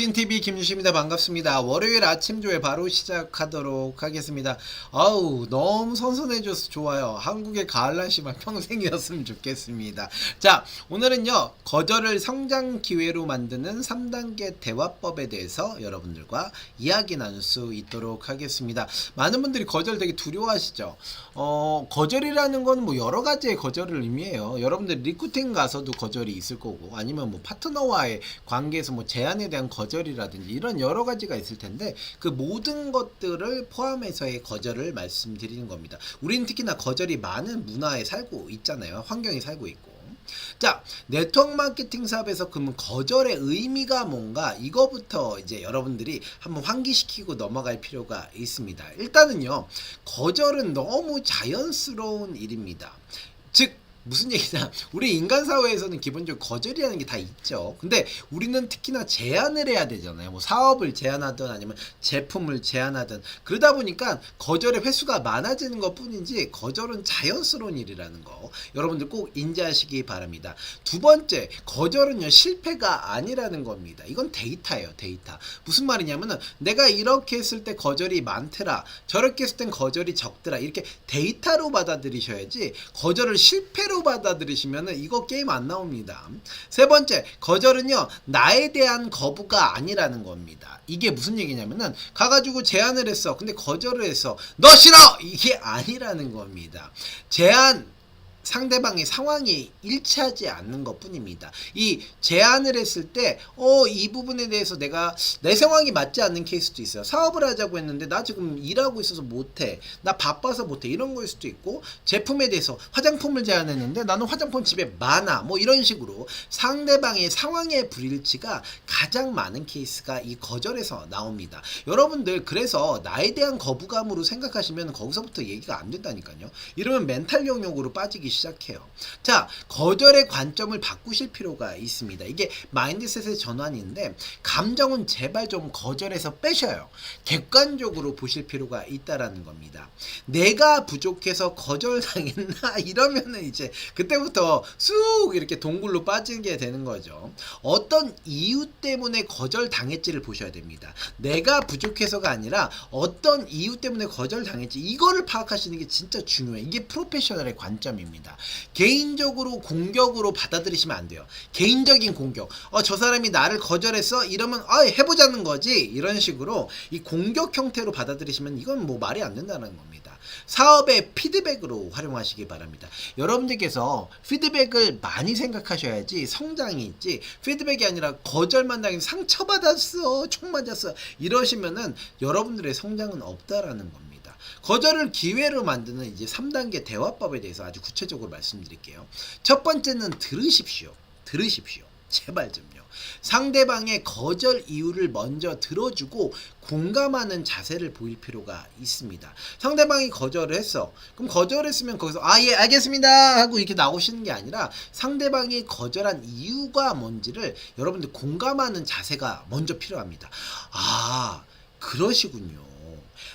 신TV 김유시입니다. 반갑습니다. 월요일 아침 조회 바로 시작하도록 하겠습니다. 아우, 너무 선선해져서 좋아요. 한국의 가을 날씨만 평생이었으면 좋겠습니다. 자, 오늘은요, 거절을 성장 기회로 만드는 3단계 대화법에 대해서 여러분들과 이야기 나눌 수 있도록 하겠습니다. 많은 분들이 거절 되게 두려워하시죠? 어, 거절이라는 건 뭐 여러 가지의 거절을 의미해요. 여러분들 리쿠팅 가서도 거절이 있을 거고, 아니면 뭐 파트너와의 관계에서 뭐 제안에 대한 거절 이라든지 이런 여러 가지가 있을 텐데 그 모든 것들을 포함해서의 거절을 말씀드리는 겁니다. 우리는 특히나 거절이 많은 문화에 살고 있잖아요. 환경에 살고 있고. 자, 네트워크 마케팅 사업에서 그러면 거절의 의미가 뭔가 이거부터 이제 여러분들이 한번 환기시키고 넘어갈 필요가 있습니다. 일단은요, 거절은 너무 자연스러운 일입니다. 즉, 무슨 얘기냐? 우리 인간 사회에서는 기본적으로 거절이라는 게 다 있죠. 근데 우리는 특히나 제안을 해야 되잖아요. 뭐 사업을 제안하든 아니면 제품을 제안하든 그러다 보니까 거절의 횟수가 많아지는 것 뿐이지 거절은 자연스러운 일이라는 거 여러분들 꼭 인지하시기 바랍니다. 두 번째, 거절은요 실패가 아니라는 겁니다. 이건 데이터예요, 데이터. 무슨 말이냐면은 내가 이렇게 했을 때 거절이 많더라, 저렇게 했을 땐 거절이 적더라 이렇게 데이터로 받아들이셔야지 거절을 실패로 받아들이시면은 이거 게임 안 나옵니다. 세 번째, 거절은요, 나에 대한 거부가 아니라는 겁니다. 이게 무슨 얘기냐면은, 가가지고 제안을 했어. 근데 거절을 했어. 너 싫어! 이게 아니라는 겁니다. 제안, 상대방의 상황이 일치하지 않는 것 뿐입니다. 이 제안을 했을 때, 어, 이 부분에 대해서 내가 내 상황이 맞지 않는 케이스도 있어요. 사업을 하자고 했는데, 나 지금 일하고 있어서 못해. 나 바빠서 못해. 이런 거일 수도 있고, 제품에 대해서 화장품을 제안했는데, 나는 화장품 집에 많아. 뭐 이런 식으로 상대방의 상황의 불일치가 가장 많은 케이스가 이 거절에서 나옵니다. 여러분들, 그래서 나에 대한 거부감으로 생각하시면 거기서부터 얘기가 안 된다니까요. 이러면 멘탈 영역으로 빠지기 시작해요. 자, 거절의 관점을 바꾸실 필요가 있습니다. 이게 마인드셋의 전환인데 감정은 제발 좀 거절해서 빼셔요. 객관적으로 보실 필요가 있다라는 겁니다. 내가 부족해서 거절당했나 이러면은 이제 그때부터 쑥 이렇게 동굴로 빠지는 게 되는 거죠. 어떤 이유 때문에 거절당했지를 보셔야 됩니다. 내가 부족해서가 아니라 어떤 이유 때문에 거절당했지 이거를 파악하시는 게 진짜 중요해요. 이게 프로페셔널의 관점입니다. 개인적으로 공격으로 받아들이시면 안 돼요. 개인적인 공격. 어, 저 사람이 나를 거절했어? 이러면, 아, 해보자는 거지. 이런 식으로 이 공격 형태로 받아들이시면 이건 뭐 말이 안 된다는 겁니다. 사업의 피드백으로 활용하시기 바랍니다. 여러분들께서 피드백을 많이 생각하셔야지 성장이 있지, 피드백이 아니라 거절만 당해서 상처받았어, 총 맞았어. 이러시면은 여러분들의 성장은 없다라는 겁니다. 거절을 기회로 만드는 이제 3단계 대화법에 대해서 아주 구체적으로 말씀드릴게요. 첫 번째는 들으십시오. 들으십시오. 제발 좀요. 상대방의 거절 이유를 먼저 들어주고 공감하는 자세를 보일 필요가 있습니다. 상대방이 거절을 했어. 그럼 거절했으면 거기서 아 예 알겠습니다 하고 이렇게 나오시는 게 아니라 상대방이 거절한 이유가 뭔지를 여러분들 공감하는 자세가 먼저 필요합니다. 아 그러시군요.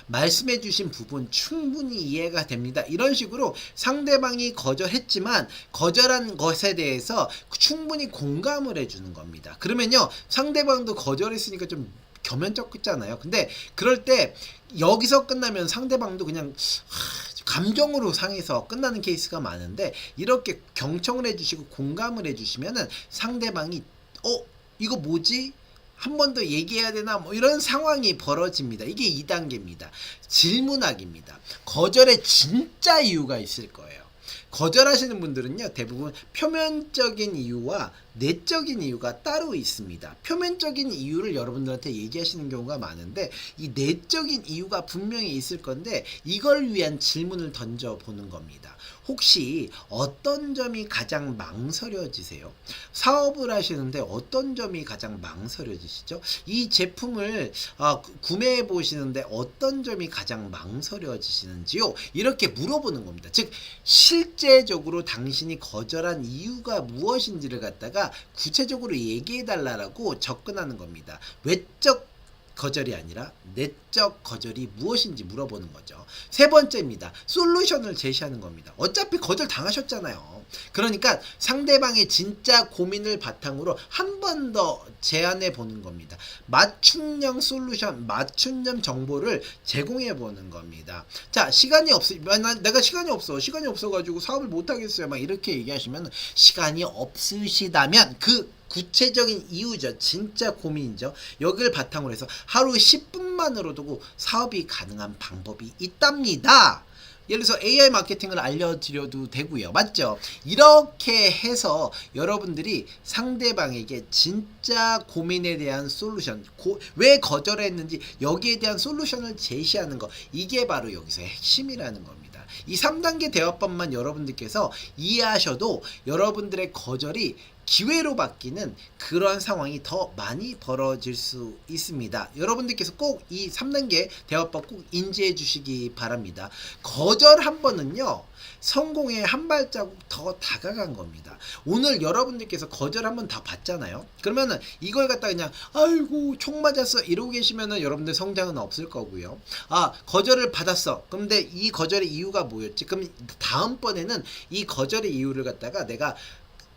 말씀해 주신 부분 충분히 이해가 됩니다. 이런 식으로 상대방이 거절했지만 거절한 것에 대해서 충분히 공감을 해 주는 겁니다. 그러면요 상대방도 거절했으니까 좀 겸연쩍 있잖아요. 근데 그럴 때 여기서 끝나면 상대방도 그냥 하, 감정으로 상해서 끝나는 케이스가 많은데 이렇게 경청을 해주시고 공감을 해주시면은 상대방이 어 이거 뭐지? 한 번 더 얘기해야 되나 뭐 이런 상황이 벌어집니다. 이게 2단계입니다. 질문하기입니다. 거절에 진짜 이유가 있을 거예요. 거절하시는 분들은요 대부분 표면적인 이유와 내적인 이유가 따로 있습니다. 표면적인 이유를 여러분들한테 얘기하시는 경우가 많은데 이 내적인 이유가 분명히 있을 건데 이걸 위한 질문을 던져 보는 겁니다. 혹시 어떤 점이 가장 망설여지세요? 사업을 하시는데 어떤 점이 가장 망설여지시죠? 이 제품을 어, 구매해 보시는데 어떤 점이 가장 망설여지시는지요? 이렇게 물어보는 겁니다. 즉 실제적으로 당신이 거절한 이유가 무엇인지를 갖다가 구체적으로 얘기해 달라라고 접근하는 겁니다. 외적 거절이 아니라 내적 거절이 무엇인지 물어보는 거죠. 세 번째입니다. 솔루션을 제시하는 겁니다. 어차피 거절 당하셨잖아요. 그러니까 상대방의 진짜 고민을 바탕으로 한 번 더 제안해 보는 겁니다. 맞춤형 솔루션, 맞춤형 정보를 제공해 보는 겁니다. 자, 시간이 없어. 난 내가 시간이 없어. 시간이 없어 가지고 사업을 못 하겠어요. 막 이렇게 얘기하시면 시간이 없으시다면 그 구체적인 이유죠. 진짜 고민이죠. 여기를 바탕으로 해서 하루 10분만으로도 사업이 가능한 방법이 있답니다. 예를 들어서 AI 마케팅을 알려드려도 되고요. 맞죠? 이렇게 해서 여러분들이 상대방에게 진짜 고민에 대한 솔루션, 고- 왜 거절했는지 여기에 대한 솔루션을 제시하는 거. 이게 바로 여기서의 핵심이라는 겁니다. 이 3단계 대화법만 여러분들께서 이해하셔도 여러분들의 거절이 기회로 바뀌는 그런 상황이 더 많이 벌어질 수 있습니다. 여러분들께서 꼭 이 3단계 대화법 꼭 인지해 주시기 바랍니다. 거절 한 번은요. 성공에 한 발자국 더 다가간 겁니다. 오늘 여러분들께서 거절 한 번다 받잖아요. 그러면은 이걸 갖다 그냥 아이고 총 맞았어 이러고 계시면은 여러분들 성장은 없을 거고요. 아 거절을 받았어. 그런데 이 거절의 이유가 뭐였지? 그럼 다음번에는 이 거절의 이유를 갖다가 내가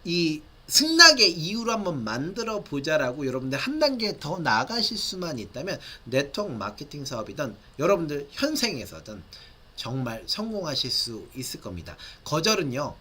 이 승낙의 이유로 한번 만들어 보자라고 여러분들 한 단계 더 나가실 수만 있다면 네트워크 마케팅 사업이든 여러분들 현생에서든 정말 성공하실 수 있을 겁니다. 거절은요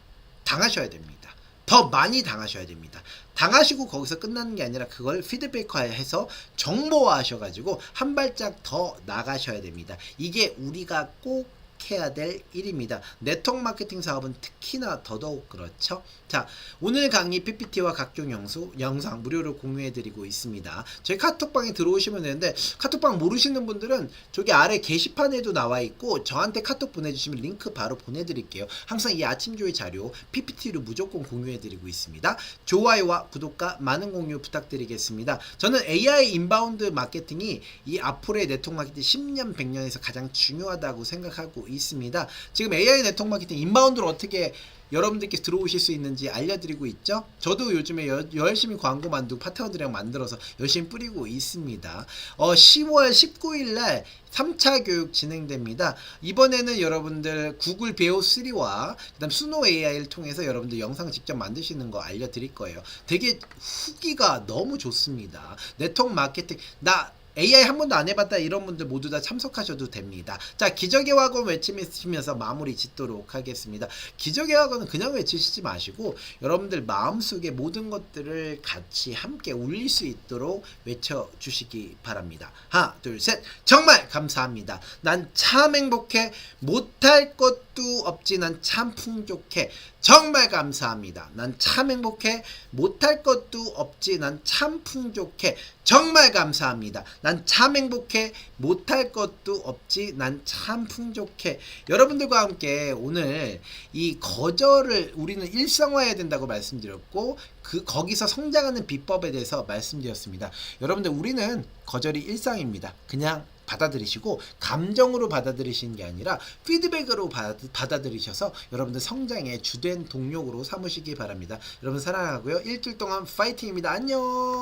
당하셔야 됩니다. 더 많이 당하셔야 됩니다. 당하시고 거기서 끝나는 게 아니라 그걸 피드백화해서 정보화하셔가지고 한 발짝 더 나가셔야 됩니다. 이게 우리가 꼭 해야 될 일입니다. 네트워크 마케팅 사업은 특히나 더더욱 그렇죠. 자, 오늘 강의 PPT와 각종 영수, 영상 무료로 공유해 드리고 있습니다. 저희 카톡방에 들어오시면 되는데 카톡방 모르시는 분들은 저기 아래 게시판에도 나와 있고 저한테 카톡 보내주시면 링크 바로 보내드릴게요. 항상 이 아침 조회 자료 PPT로 무조건 공유해 드리고 있습니다. 좋아요와 구독과 많은 공유 부탁드리겠습니다. 저는 AI 인바운드 마케팅이 이 앞으로의 네트워크 마케팅 10년, 100년에서 가장 중요하다고 생각하고 있습니다. 지금 AI 네트워크 마케팅 인바운드를 어떻게 여러분들께 들어오실 수 있는지 알려드리고 있죠. 저도 요즘에 여- 열심히 광고 만들고 파트너들이랑 만들어서 열심히 뿌리고 있습니다. 어, 10월 19일 날 3차 교육 진행됩니다. 이번에는 여러분들 구글 베오 3와 그다음 수노 AI를 통해서 여러분들 영상 직접 만드시는 거 알려드릴 거예요. 되게 후기가 너무 좋습니다. 네트워크 마케팅 나 AI 한 번도 안 해봤다 이런 분들 모두 다 참석하셔도 됩니다. 자 기적의 와건 외치면서 마무리 짓도록 하겠습니다. 기적의 와건은 그냥 외치시지 마시고 여러분들 마음속에 모든 것들을 같이 함께 울릴 수 있도록 외쳐주시기 바랍니다. 하나 둘 셋 정말 감사합니다. 난 참 행복해 못할 것 도 없지 난 참 풍족해 정말 감사합니다. 난 참 행복해 못할 것도 없지 난 참 풍족해 정말 감사합니다. 난 참 행복해 못할 것도 없지 난 참 풍족해 여러분들과 함께 오늘 이 거절을 우리는 일상화해야 된다고 말씀드렸고 그 거기서 성장하는 비법에 대해서 말씀드렸습니다. 여러분들 우리는 거절이 일상입니다. 그냥 받아들이시고 감정으로 받아들이시는 게 아니라 피드백으로 받아, 받아 들이셔서 여러분들 성장의 주된 동력으로 삼으시기 바랍니다. 여러분 사랑하고요. 일주일 동안 파이팅입니다. 안녕.